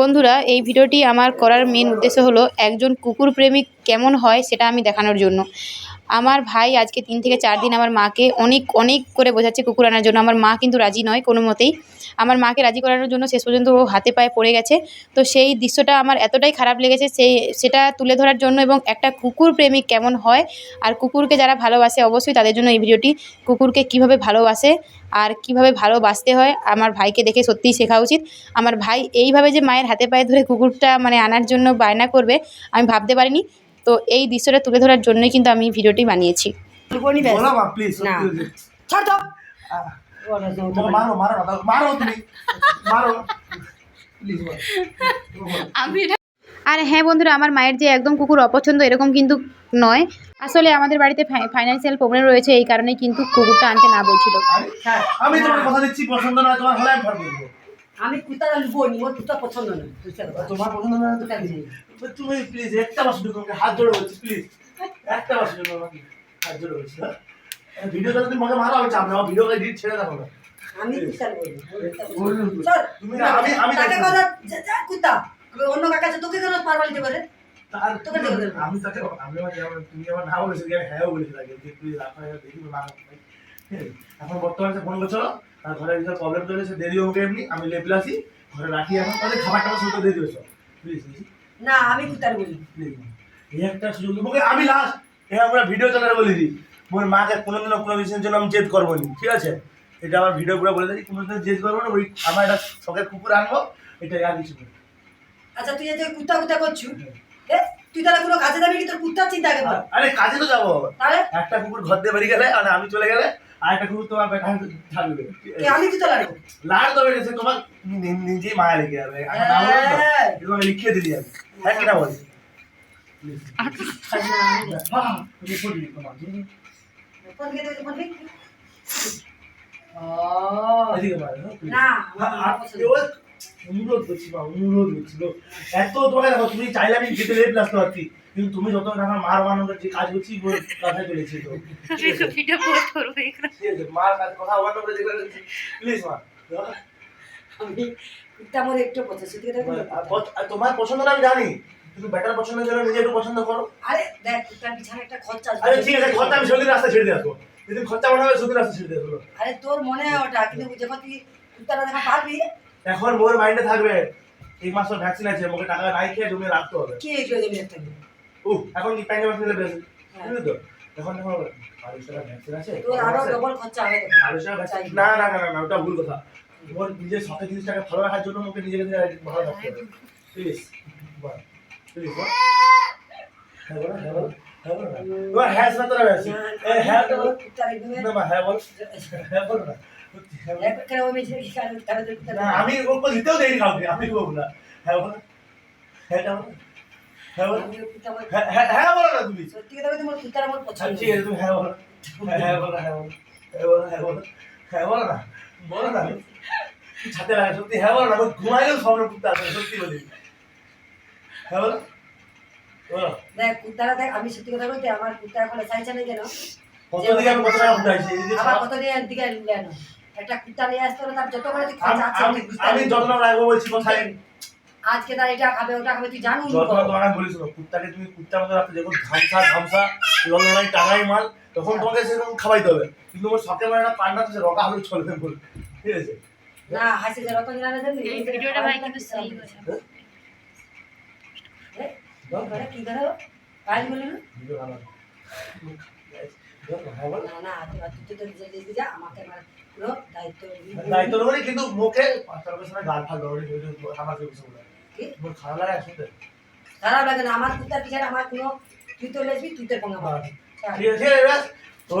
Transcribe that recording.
বন্ধুরা, এই ভিডিওটি আমার করার মেন উদ্দেশ্য হলো, একজন কুকুর প্রেমিক কেমন হয় সেটা আমি দেখানোর জন্য। আমার ভাই আজকে তিন থেকে চার দিন আমার মাকে অনেক অনেক করে বোঝাচ্ছে কুকুর আনার জন্য। আমার মা কিন্তু রাজি নয় কোনো মতেই। আমার মাকে রাজি করানোর জন্য শেষ পর্যন্ত ও হাতে পায়ে পড়ে গেছে। তো সেই দৃশ্যটা আমার এতটাই খারাপ লেগেছে, সেই, সেটা তুলে ধরার জন্য এবং একটা কুকুর প্রেমিক কেমন হয় আর কুকুরকে যারা ভালোবাসে অবশ্যই তাদের জন্য এই ভিডিওটি। কুকুরকে কীভাবে ভালোবাসে আর কীভাবে ভালোবাসতে হয়, আমার ভাইকে দেখে সত্যিই শেখা উচিত। আমার ভাই এইভাবে যে মায়ের হাতে পায়ে ধরে কুকুরটা মানে আনার জন্য বায়না করবে, আমি ভাবতে পারিনি। তো এই দৃশ্যটা তুলে ধরার জন্যই কিন্তু আমি ভিডিওটি বানিয়েছি। বলি ব্যাস বলো মা প্লিজ না। ছাড় তো। মারো মারো না দাও, মারো তুমি। মারো। প্লিজ আমি আর হ্যাঁ বন্ধুরা আমার মায়ের যে একদম কুকুর অপছন্দ এরকম কিন্তু নয়। আসলে আমাদের বাড়িতে ফাইন্যান্সিয়াল প্রবলেম রয়েছে এই কারণে কিন্তু কুকুরটা আনতে না বলছিল। আমি তোমার কথা দিচ্ছি পছন্দ না তোমার হলে আমি কুত্তা লিখব নি ওর কুত্তা পছন্দ না। তোমার পছন্দ না তো লিখব। তুমি প্লিজ একটা মাস ঢুকো আমাকে হাত জোড়ে বলছি প্লিজ একটা মাস ঢুকো আমাকে হাত জোড়ে বলছি ভিডিও করে তুমি আমাকে মারো আমি চাপ না ভিডিও করে ডিট ছেড়ে দেখো না আমি কুত্তা লিখব কুত্তা পছন্দ। বললুম তো। চল, তুমি আমি আমি তাকে কথা যা- যা কুত্তা অন্য কাকা আছে তোকে কেন পারবা নিতে পারে আমি তাকে আমি আমার তুমি আমার নাও বলেছি হ্যাঁ বলেছি তাকে যে তুই রাখা দেখি না এখন বর্তমানে ফোন করছ? আর ঘরে কিছু প্রবলেম চলেছে দেরি হোক এমনি আমি লেপলে আসি ঘরে রাখি এখন। তাহলে খাবার টাবার শুরু দিয়ে দিবে প্লিজ না আমি কুত্তার বলি। এই একটা সুযোগ তোমাকে আমি লাস্ট এই আমরা ভিডিও চ্যানেলে বলে দিই। মোর মাকে কোনোদিনও কোনো কিছুর জন্য আমি জেদ করব না। ঠিক আছে? এটা আমার ভিডিও পুরো বলে দিই কোনোদিন জেদ করব না। ওই আমার একটা শখের কুকুর আনব। এটা আর কিছু। আচ্ছা তুই যে কুত্তা কুত্তা করছু? এ? তুই তাহলে কোনো কাজে যাবি কি? তোর কুত্তার চিন্তা আগে আরে কাজে তো যাব। তাহলে? একটা কুকুর ঘর দিয়ে বাড়ি গেলে আর আমি চলে গেলে আর একটা কুকুর তোমার বেটা থাকবে কে আমি কুত্তা লাগবো লাল তো বেড়েছে তোমার নি- নিজেই মায়া লেগে যাবে? হ্যাঁ। তোমাকে লিখিয়ে দিলি আমি হ্যাঁ কিনা বল? কে কে ও না পছন্দ। অনুরোধ করছি বা অনুরোধ। এত তোমাকে দেখো তুমি চাইলে আমি যেতে লেট আসতে পারছি কিন্তু তুমি যত টাকা মার বানানোর যে কাজ করছি চলেছি তো। আছে। মার কাছে কথা বানানো করে দেখলে প্লিজ মা। আমি আমার একটু পছন্দ সত্যি কথা বলি। আর পছ- আর তোমার পছন্দ না আমি জানি কিন্তু বেটার পছন্দের জন্য নিজে একটু পছন্দ করো। আরে দেখ পিছনে একটা খরচা আসবে। আরে ঠিক আছে খরচা আমি রাস্তা ছেড়ে দিয়ে আসব। যেদিন খরচা মনে হবে সেদিন রাস্তা ছেড়ে দিয়ে আসব। আরে তোর মনে হয় ওটা? কিন্তু যখন তুই কুত্তাটা দেখা পারবি এখন মোর মাইন্ডে থাকবে এই মাসে ভ্যাকসিন আছে মোকে টাকা নাই খেয়ে জমিয়ে রাখতে হবে কি হয়েছিল জমি একটা ও এখন কি মাসে বেশি হ্যাঁ। বুঝলি তো এখন এখন আড়াইশো টাকা ভ্যাকসিন আছে তোর আরও ডবল খরচা হবে। আড়াইশো টাকা না না না না ওটা ভুল কথা মোর নিজের শখের জিনিসটাকে ভালো রাখার জন্য মোকে নিজেকে ভালো রাখতে হবে প্লিজ বল প্লিজ বল হ্যাঁ বলো হ্যাঁ বলো হ্যাঁ বলো না তোমার হ্যাঁ না তোরা বেশি এ হ্যাঁ তো বলো কুত্তার একদমই- না মা হ্যাঁ বল হ্যাঁ বলো না হ্যাঁ বলো। এক করে ওই মেয়েছে কি কারণে কারণে তোর কুত্তাটা- না আমি ওকে দিতেও দেইনি কাউকে আমি বলব না হ্যাঁ বলো হ্যাঁ বলো হ্যাঁ বলো আমি ওই কুত্তা আমার- হ্যাঁ হ্যাঁ হ্যাঁ বলো। না তুমি সত্যি কথা বলতে আমার কুত্তার আমার আচ্ছা, পছন্দ ঠিক আছে তুমি হ্যাঁ বলো। হ্যাঁ হ্যাঁ বলো হ্যাঁ বলো। হ্যাঁ বলো হ্যাঁ বলো। হ্যাঁ বলো না। বলো না। ছাতে লাগে সত্যি হ্যাঁ বলো না। আমি ঘুমাইলেও স্বপ্ন করতে সত্যি বলি। হ্যাঁ বলো। দেখ কুত্তারা দেখ আমি সত্যি কথা বলতে আমার কুত্তা এখন চাইছে না কেন? কত দিকে আমি কত টাকা উঠাইছি আমার কত নিয়ে দিকে একটা কুত্তা নিয়ে আসতে হলে তার যত করে তুই আমি- খরচা আছে আমি আমি যত্ন রাখব বলছি কোথায়? আজকে তার এটা খাবে ওটা খাবে তুই জানু যত্ন তোমাকে বলিস না কুত্তাকে তুমি কুত্তার মতো রাখতে যখন ঘামসা ঘামসা লড়াই টাঙাই মাল তখন তোমাকে সেরকম খাওয়াইতে হবে। কিন্তু ওর শখের মানে একটা পান্ডা তো সে রকা হলে চলবে বল। ঠিক আছে? না হাসি যে রতন জানা দেন এই ভিডিওটা ভাই কিন্তু সেই হয়েছে। কি করো? কাজ বলি না? ভিডিও ভালো হ্যাঁ বল না না তুই তুই তো নিজে নিজে যা আমাকে আমার পুরো দায়িত্ব দায়িত্ব নেব কিন্তু মুখে গাল ফাল দৌড়ি আমার কিছু কি? মোর খারাপ লাগে শুনতে খারাপ লাগে না আমার কুত্তার পিছনে আমার কোনো তুই তো লেসবি তুই পঙ্গা মারবি। ঠিক আছে ও